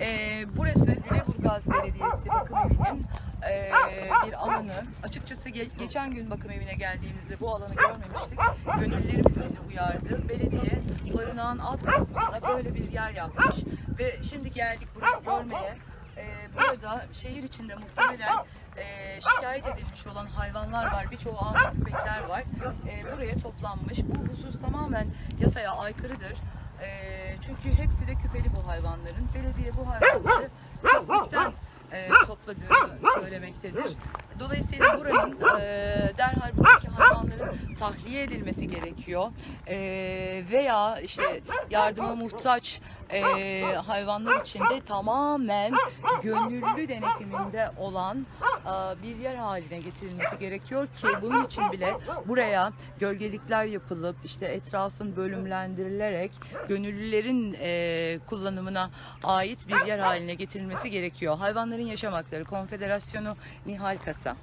Ee, burası Lüleburgaz Belediyesi bakım evinin ee, bir alanı. Açıkçası ge- geçen gün bakım evine geldiğimizde bu alanı görmemiştik. Gönüllülerimiz bizi uyardı. Belediye barınağın alt kısmında böyle bir yer yapmış ve şimdi geldik burayı görmeye. Ee, burada şehir içinde muhtemelen e, şikayet edilmiş olan hayvanlar var. Birçoğu ağır köpekler var. E, buraya toplanmış. Bu husus tamamen yasaya aykırıdır. E, çünkü hepsi de küpeli bu hayvanların. Belediye bu hayvanları köpekten e, topladığını söylemektedir. Dolayısıyla buranın e, derhal hayvanların tahliye edilmesi gerekiyor. E, veya işte yardıma muhtaç e, hayvanlar için de tamamen gönüllü denetiminde olan e, bir yer haline getirilmesi gerekiyor ki bunun için bile buraya gölgelikler yapılıp işte etrafın bölümlendirilerek gönüllülerin e, kullanımına ait bir yer haline getirilmesi gerekiyor. Hayvanların Yaşam Hakları Konfederasyonu Nihal Kasa.